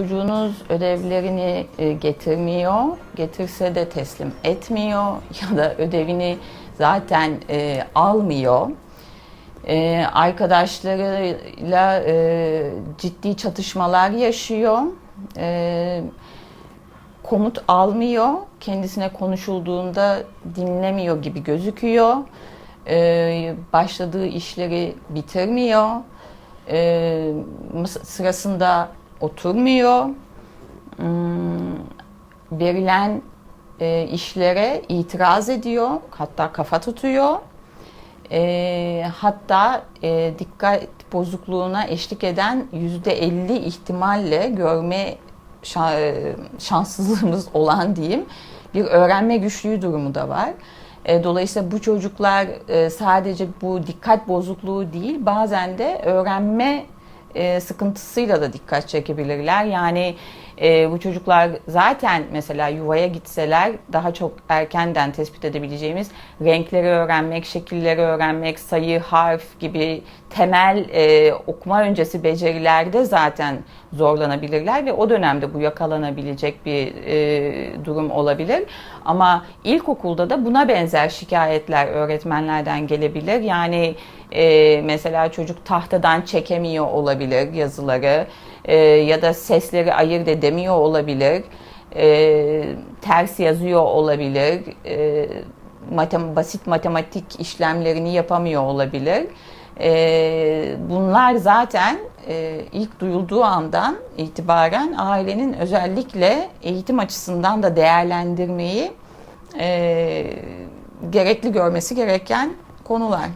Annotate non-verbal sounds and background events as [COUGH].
çocuğunuz ödevlerini e, getirmiyor, getirse de teslim etmiyor [LAUGHS] ya da ödevini zaten e, almıyor. E, arkadaşlarıyla e, ciddi çatışmalar yaşıyor. Komut almıyor, kendisine konuşulduğunda dinlemiyor gibi gözüküyor. Başladığı işleri bitirmiyor. Sırasında oturmuyor. Hmm, verilen e, işlere itiraz ediyor, hatta kafa tutuyor. E, hatta e, dikkat bozukluğuna eşlik eden yüzde 50 ihtimalle görme şa- şanssızlığımız [LAUGHS] olan diyeyim bir öğrenme güçlüğü durumu da var. Dolayısıyla bu çocuklar sadece bu dikkat bozukluğu değil bazen de öğrenme e, sıkıntısıyla da dikkat çekebilirler. Yani e, bu çocuklar zaten mesela yuvaya gitseler daha çok erkenden tespit edebileceğimiz renkleri öğrenmek, şekilleri öğrenmek, sayı, harf gibi temel e, okuma öncesi becerilerde zaten zorlanabilirler ve o dönemde bu yakalanabilecek bir e, durum olabilir. Ama ilkokulda da buna benzer şikayetler öğretmenlerden gelebilir. Yani e, mesela çocuk tahtadan çekemiyor olabilir yazıları e, ya da sesleri ayırt edemiyor olabilir. E, ters yazıyor olabilir. E, matem basit matematik işlemlerini yapamıyor olabilir. E, bunlar zaten e, ilk duyulduğu andan itibaren ailenin özellikle eğitim açısından da değerlendirmeyi e, gerekli görmesi gereken konular.